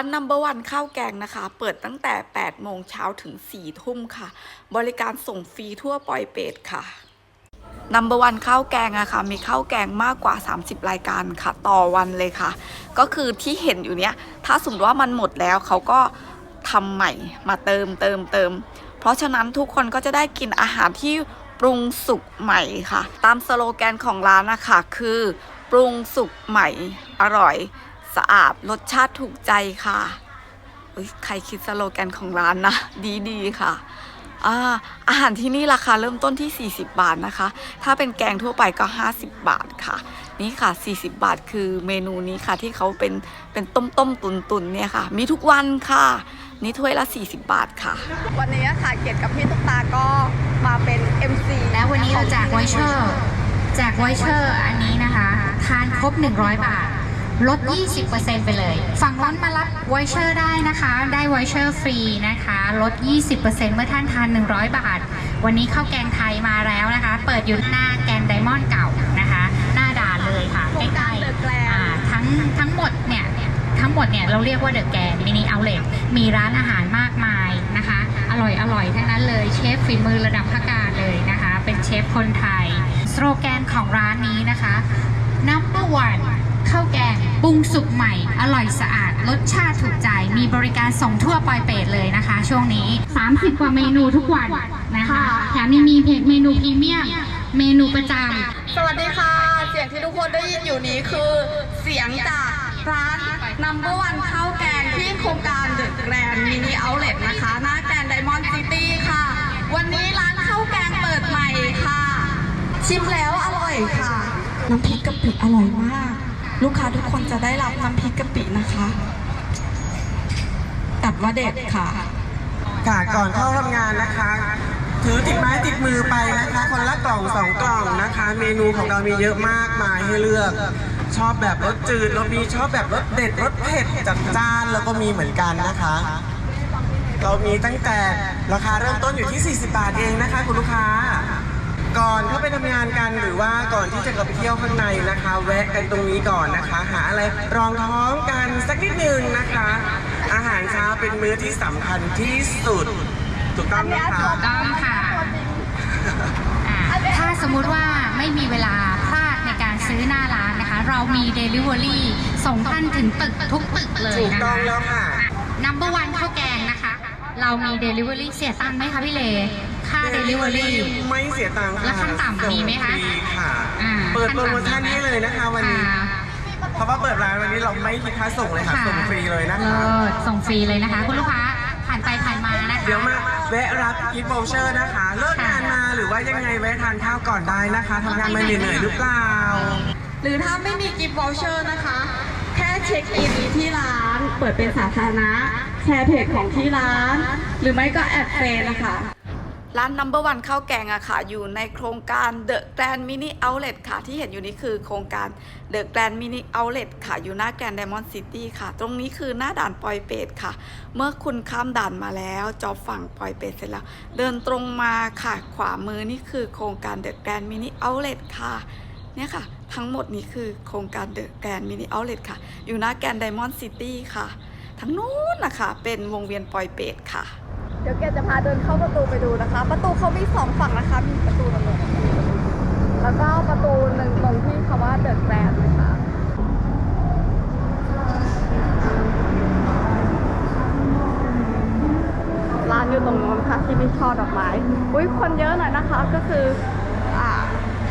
านนัมเบอร์วันข้าวแกงนะคะ เปิดตั้งแต่ 8 โมงเช้าถึง 4 ทุ่มค่ะ บริการส่งฟรีทั่วปอยเปตค่ะนัมเบอร์วันข้าวแกงอะค่ะมีข้าวแกงมากกว่า 30 รายการค่ะ ต่อวันเลยค่ะ ก็คือที่เห็นอยู่เนี้ยถ้าสมมติว่ามันหมดแล้วเขาก็ทำใหม่มาเติมเติมเติม เพราะฉะนั้นทุกคนก็จะได้กินอาหารที่ปรุงสุกใหม่ค่ะ ตามสโลแกนของร้านนะคะคือ ปรุงสุกใหม่อร่อย สะอาดรสชาติถูกใจค่ะเอ้ยใครคิดสโลแกนของร้านนะ ดีดีๆค่ะอ่าอาหารที่นี่ราคาเริ่มต้นที่ 40 บาทนะคะ ถ้าเป็นแกงทั่วไปก็ 50 บาทค่ะ นี่ค่ะ 40 บาทคือเมนูนี้ค่ะที่เขาเป็นเป็นต้มต้มตุนตุนๆเนี่ยค่ะ มีทุกวันค่ะ นี่ถ้วยละ 40 บาทค่ะ วันนี้ค่ะเกียรติกับพี่ตุ๊กตาก็มาเป็น MC แล้ววันนี้เราแจกไวเชอร์แจกไวเชอร์อันนี้นะคะ ทานครบ 100 บาท ลด 20%ไปเลย ฝั่งร้อนมารับไวเชอร์ได้นะคะ ได้ไวเชอร์ฟรีนะคะ ลด 20%เมื่อท่านทาน 100 บาท วันนี้ข้าวแกงไทยมาแล้วนะคะ เปิดอยู่หน้าแกนไดมอนด์เก่านะคะ หน้าด่านเลยค่ะโครงการใกล้ๆอ่าทั้งทั้งหมดเนี่ย ทั้งหมดเนี่ย เราเรียกว่าเดอะแกนมินิเอาเลมีร้านอาหารมากมายนะคะ อร่อยอร่อยทั้งนั้นเลยเชฟฝีมือระดับภาคการเลยนะคะ เป็นเชฟคนไทย สโลแกนของร้านนี้นะคะ number one ข้าวแกงปรุงสุกใหม่ อร่อยสะอาด รสชาติถูกใจ มีบริการส่งทั่วปอยเปตเลยนะคะ ช่วงนี้ 30 กว่าเมนูทุกวันนะคะแถมยังมีเมนูพรีเมียมเมนูประจำสวัสดีค่ะ เสียงที่ทุกคนได้ยินอยู่นี้คือเสียงจากร้าน Number One ข้าวแกงที่โครงการ The Grand Mini Outlet นะคะ หน้าแกรนไดมอนด์ซิตี้ค่ะ วันนี้ร้านข้าวแกงเปิดใหม่ค่ะ ชิมแล้วอร่อยค่ะ น้ำพริกกะปิอร่อยมาก ลูกค้าทุกคนจะได้รับน้ำพริกกะปินะคะ ตัดว่าเด็ดค่ะ ค่ะก่อนเข้าทำงานนะคะ ถือติดไม้ติดมือไปนะคะ คนละกล่องสองกล่องนะคะ เมนูของเรามีเยอะมากมายให้เลือก ชอบแบบรสจืดเรามีชอบแบบรสเด็ดรสเผ็ดจัดจ้านแล้วก็มีเหมือนกันนะคะ เรามีตั้งแต่ราคาเริ่มต้นอยู่ที่ 40 บาทเองนะคะ คุณลูกค้า ก่อนเข้าไปทำงานกันหรือว่าก่อนที่จะกลับไปเที่ยวข้างในนะคะ แวะกันตรงนี้ก่อนนะคะ หาอะไรรองท้องกันสักนิดนึงนะคะ อาหารเช้าเป็นมื้อที่สำคัญที่สุดถูกต้องนะคะต้องค่ะอ่าถ้าสมมุติว่าไม่มีเวลาพลาดในการซื้อหน้าร้านนะคะ เรามี Delivery ส่งท่านถึงตึกทุกตึกเลยถูกนะต้อคะงแล้วค่ะนัมเบอร์วันข้าวแกงนะคะ เรามี Delivery เสียตังค์ไหมคะพี่เล ค่า Delivery ไม่เสียตังค์ค่ะแล้วขั้นต่ำมีไหมคะส่งฟรีค่ะอ่าเปิดโปรโมชั่นให้เลยนะคะวันนี้ ค่ะเพราะว่าเปิดร้านวันนี้เราไม่คิดค่าส่งเลยค่ะ ส่งฟรีเลยนะคะเลิศส่งฟรีเลยนะคะ คุณลูกค้าผ่านไปผ่านมานะคะ เดี๋ยวมาแวะรับกิฟต์โวเชอร์นะคะ เลิกงานมาหรือว่ายังไงแวะทานข้าวก่อนได้นะคะทำงานมาเหนื่อยๆหรือเปล่า หรือถ้าไม่มีกิฟต์วอลเชอร์นะคะ แค่เช็คอินที่ร้าน เปิดเป็นสาธารณะ แชร์เพจของที่ร้าน หรือไม่ก็แอดเฟซนะคะ ร้าน Number One ข้าวแกงอะค่ะ อยู่ในโครงการ The Grand Mini Outlet ค่ะ ที่เห็นอยู่นี้คือโครงการ The Grand Mini Outlet ค่ะ อยู่หน้า Grand Diamond City ค่ะ ตรงนี้คือหน้าด่านปอยเปตค่ะ เมื่อคุณข้ามด่านมาแล้วจอบฝั่งปอยเปตเสร็จแล้ว เดินตรงมาค่ะ ขวามือนี่คือโครงการ The Grand Mini Outlet ค่ะ เนี่ยค่ะ ทั้งหมดนี้คือโครงการ The Grand Mini Outlet ค่ะ อยู่หน้าแกรนไดมอนด์ซิตี้ค่ะ ทั้งนู้นนะคะเป็นวงเวียนปอยเปตค่ะ เดี๋ยวแกจะพาเดินเข้าประตูไปดูนะคะ ประตูเขามีสองฝั่งนะคะ มีประตูตรงนู้แล้วก็ประตูหนึ่งตรงที่คำว่า The Grand นะคะร้านอยู่ตรงนู้นค่ะที่มีช่อดอกไม้ อุ้ยคนเยอะหน่อยนะคะ ก็คือ อ่า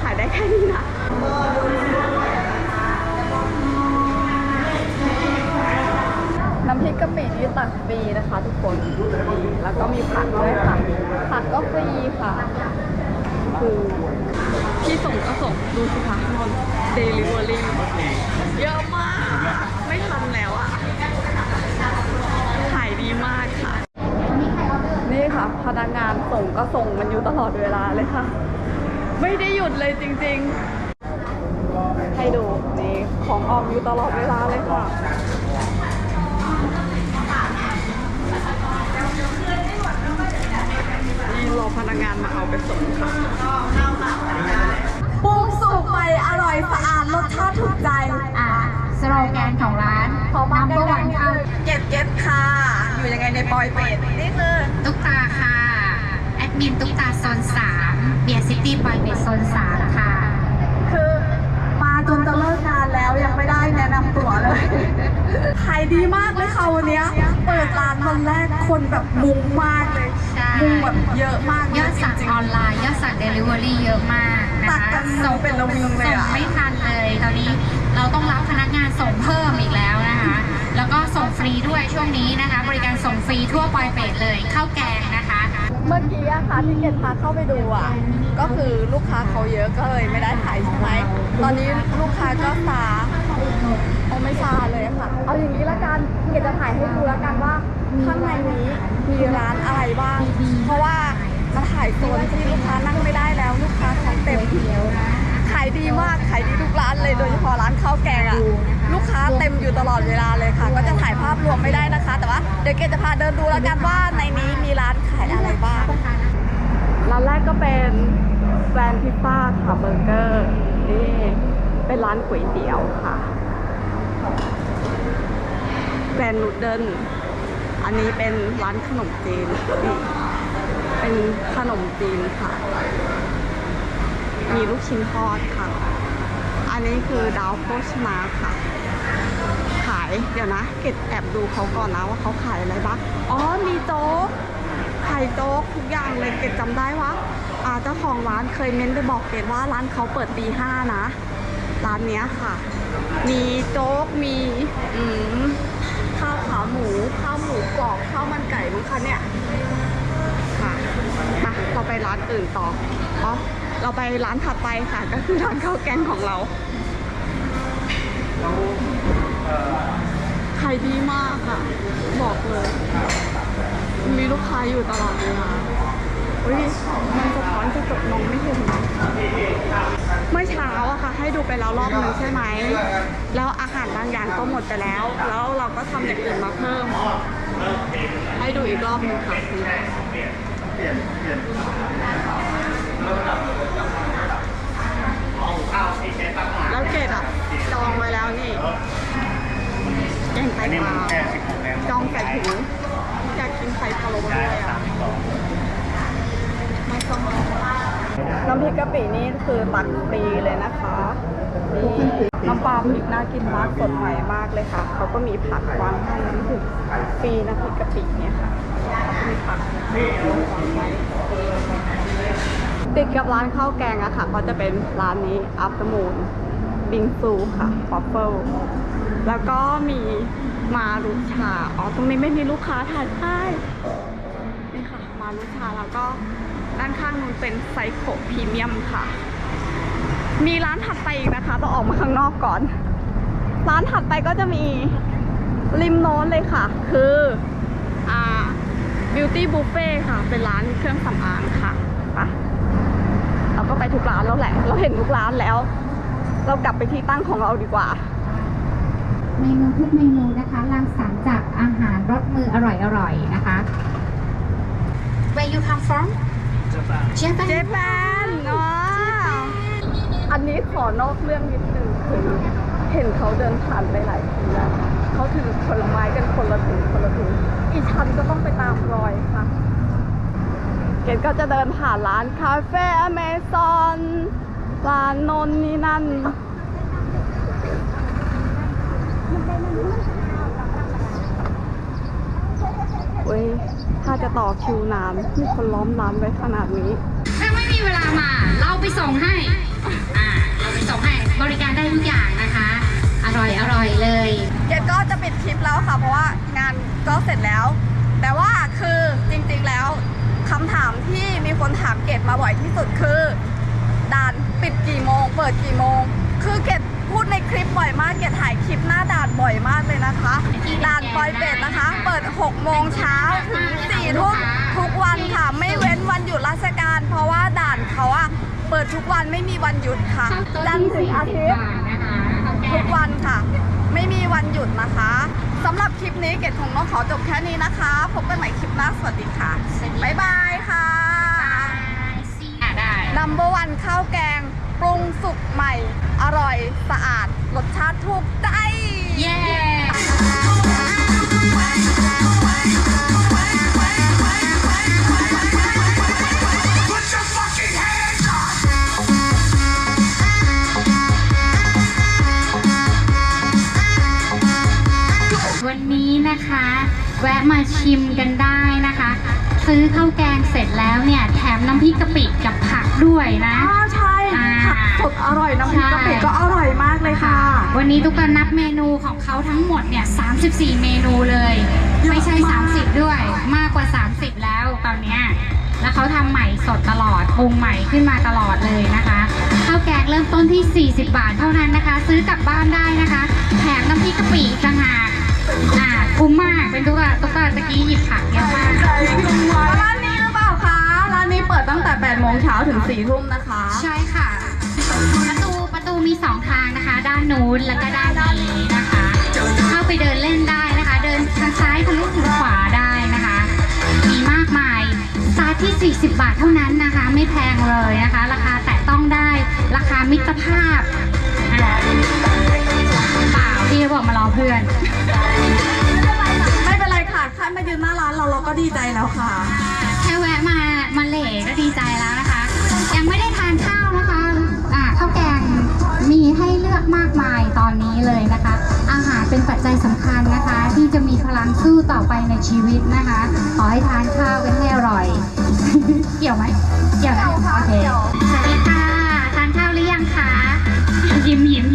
ถ่ายได้แค่นี้นะ พริกกะปินี่ตักฟรีนะคะ ทุกคน แล้วก็มีผักด้วยค่ะ ผักก็ฟรีค่ะคือที่ส่งก็ส่งดูสิคะนอนเดลิเวอรี่เยอะมาก ไม่ทันแล้วอะ ขายดีมากค่ะ นี่ค่ะ พนักงานส่งก็ส่งมันอยู่ตลอดเวลาเลยค่ะ ไม่ได้หยุดเลยจริง ๆ ให้ดูนี่ของออมอยู่ตลอดเวลาเลยค่ะ ปอยเป็ดนี่คือตุ๊กตาค่ะ แอดมินตุ๊กตาโซน3เบียร์ซิตี้บอยเป็นโซน3ค่ะ คือมาจนจะเลิกงานแล้วยังไม่ได้แนะนำตัวเลยขายดีมากเลยค่ะวันนี้เปิดร้านวันแรกคนแบบมุงมากเลยมุงแบบเยอะมากยอดสั่งออนไลน์ยอดสั่งเดลิเวอรี่เยอะมากนะตัดคะกันส่งเป็นระวิงเลยส่งอะไม่ทันเลยตอนนี้เราต้องรับพนักงานส่งเพิ่มอีกแล้วนะคะ ส่งฟรีด้วยช่วงนี้นะคะ บริการส่งฟรีทั่วปอยเป็ดเลยข้าวแกงนะคะ เมื่อกี้อะค่ะที่เกดพาเข้าไปดูอะก็คือลูกค้าเขาเยอะก็เลยไม่ได้ถ่ายใช่ไหมตอนนี้ลูกค้าก็ซาโอไม่ซาเลยค่ะ เอาอย่างนี้ละกันเกดจะถ่ายให้ดูล้วกันว่าข้างในนี้มีร้านอะไรบ้าง เพราะว่ามาถ่ายโซนที่ลูกค้านั่งไม่ได้แล้ว ลูกค้าของเต็มขายดีมากขายดีทุกร้านเลยโดยเฉพาะร้านข้าวแกงอะลูกค้าเต็มอยู่ตลอดเวลาเลยค่ะ ก็จะถ่ายภาพรวมไม่ได้นะคะ แต่ว่าเดี๋ยวเกดจะพาเดินดูแล้วกันว่าในนี้มีร้านขายอะไรบ้างร้านแรกก็เป็นแกรนพิซซ่าค่ะเบอร์เกอร์นี่เป็นร้านก๋วยเตี๋ยวค่ะแกรนนูเดิลอันนี้เป็นร้านขนมจีนนี่เป็นขนมจีนค่ะ มีลูกชิ้นทอดค่ะ อันนี้คือดาวโภชนาค่ะ ขายเดี๋ยวนะ เก็บแอบดูเขาก่อนนะว่าเขาขายอะไรบ้าง อ๋อ มีโจ๊ก ไข่โจ๊กทุกอย่างเลย เกดจำได้ว่าอ่าเจ้าของร้านเคยเม้นไปบอกเกดว่าร้านเขาเปิดตีห้านะ ร้านเนี้ยค่ะ มีโจ๊ก มีอืมข้าวขาหมู ข้าวหมูกรอบ ข้าวมันไก่มั้งคะเนี่ย ค่ะ มา เราไปร้านอื่นต่อ อ๋อ เราไปร้านถัดไปค่ะ ก็คือร้านข้าวแกงของเราขายดีมากค่ะ บอกเลย มีลูกค้าอยู่ตลอดเวลาอุ้ยมันสะท้อนกระจกมองไม่เห็นนะเมื่อเช้าอะค่ะ ให้ดูไปแล้วรอบหนึ่งใช่ไหม แล้วอาหารบางอย่างก็หมดไปแล้ว แล้วเราก็ทำอย่างอื่นมาเพิ่ม ให้ดูอีกรอบหนึ่งค่ะ แล้วเกดอะจองไว้แล้วนี่แกงไตปลาจองใส่ถุงอยากกินไข่พะโล้ด้วยอะไม่ต้องน้ำพริกกะปินี่คือตักฟรีเลยนะคะนี่น้ำปลาพริกน่ากินมากสดใหม่มากเลยค่ะ เขาก็มีผักวางให้นี่คือฟรีน้ำพริกกะปิเนี่ยค่ะมีผัก ติดกับร้านข้าวแกงอะค่ะ ก็จะเป็นร้านนี้อัฟตมูนบิงซูค่ะฟอฟเฟิลแล้วก็มีมารุชา อ๋อ ตรงนี้ไม่มีลูกค้าทานได้นี่ค่ะ มารุชาแล้วก็ด้านข้างนู้นเป็นไซโคพรีเมียมค่ะ มีร้านถัดไปอีกนะคะต้องออกมาข้างนอกก่อน ร้านถัดไปก็จะมีริมโน้นเลยค่ะ คืออ่า Beauty Buffet ค่ะ เป็นร้านเครื่องสำอางค่ะ ก็ไปทุกร้านแล้วแหละ เราเห็นทุกร้านแล้ว เรากลับไปที่ตั้งของเราดีกว่า เมนูทุกเมนูนะคะรังสรรค์จากอาหารรสมืออร่อยๆนะคะ Where you come from Japan เจแปนอ๋ออันนี้ขอนอกเรื่องนิดนึงคือเห็นเขาเดินผ่านไปหลายทีแล้วเขาถือผลไม้กันคนละถุงคนละถุงอีฉันก็ต้องไปตามรอยค่ะเกดก็จะเดินผ่านร้านคาเฟ่อเมซอนร้านนนนี่นั่นเว้ยถ้าจะต่อคิวนานมีคนล้อมร้านไว้ขนาดนี้ ถ้าไม่มีเวลามา เราไปส่งให้ อ่า เราไปส่งให้ บริการได้ทุกอย่างนะคะ อร่อยอร่อยเลย เกดก็จะปิดคลิปแล้วค่ะ เพราะว่างานก็เสร็จแล้ว แต่ว่าคือจริงๆแล้ว คำถามที่มีคนถามเกดมาบ่อยที่สุดคือด่านปิดกี่โมง เปิดกี่โมง คือเกดพูดในคลิปบ่อยมากเกดถ่ายคลิปหน้าด่านบ่อยมากเลยนะคะด่านปอยเป็ดนะคะ เปิด 6 โมงเช้าถึง4ทุ่มทุกวันค่ะ ไม่เว้นวันหยุดราชการ เพราะว่าด่านเขาอะเปิดทุกวันไม่มีวันหยุดค่ะจันทร์ถึงอาทิตย์ทุกวันค่ะ ไม่มีวันหยุดนะคะ สำหรับคลิปนี้เกดคงต้องขอจบแค่นี้นะคะ พบกันใหม่คลิปหน้าสวัสดีค่ะบ๊ายบายค่ะอะได้ Number one ข้าวแกง ปรุงสุกใหม่ อร่อย สะอาด รสชาติถูกใจ เย้ะมาชิมกันได้นะคะ ซื้อข้าวแกงเสร็จแล้วเนี่ยแถมน้ำพริกกะปิกับผักด้วยนะ อ้าวใช่อ่า ผักสดอร่อยน้ำพริกกะปิใช่ก็อร่อยมากเลยค่ะ วันนี้ตุ๊กตานับเมนูของเขาทั้งหมดเนี่ย 34 เมนูเลยไม่ใช่ 30 ด้วย มากกว่า 30 แล้วตอนเนี้ย แล้วเขาทำใหม่สดตลอดปรุงใหม่ขึ้นมาตลอดเลยนะคะ ข้าวแกงเริ่มต้นที่ 40 บาทเท่านั้นนะคะ ซื้อกลับบ้านได้นะคะ แถมน้ำพริกกะปิอีกต่างหาก อ่าคุ้มมากเป็นตุ๊กตาตุ๊กตาตะกี้หยิบผักเยอะมากร้านนี้หรือเปล่าคะร้านนี้เปิดตั้งแต่8โมงเช้าถึง4ทุ่มนะคะ ใช่ค่ะ ประตูประตูมีสองทางนะคะ ด้านนู้นแล้วก็ด้านนี้นะคะ เข้าไปเดินเล่นได้นะคะ เดินทางซ้ายทะลุถึงขวาได้นะคะ มีมากมายสตาที่ 40 บาทเท่านั้นนะคะ ไม่แพงเลยนะคะ ราคาแตะต้องได้ราคามิตรภาพอ่าเปล่าพี่เขาบอกมารอเพื่อน ไม่เป็นไรค่ะแค่มายืนหน้าร้านเราเราก็ดีใจแล้วค่ะ แค่แวะมามาเหล่ก็ดีใจแล้วนะคะ ยังไม่ได้ทานข้าวนะคะอ่าข้าวแกงมีให้เลือกมากมายตอนนี้เลยนะคะ อาหารเป็นปัจจัยสำคัญนะคะ ที่จะมีพลังสู้ต่อไปในชีวิตนะคะ ขอให้ทานข้าวกันให้อร่อย เกี่ยวไหมเกี่ยวนะโอเคสวัสดีค่ะทานข้าวหรือยังคะยิ้มยิ้ม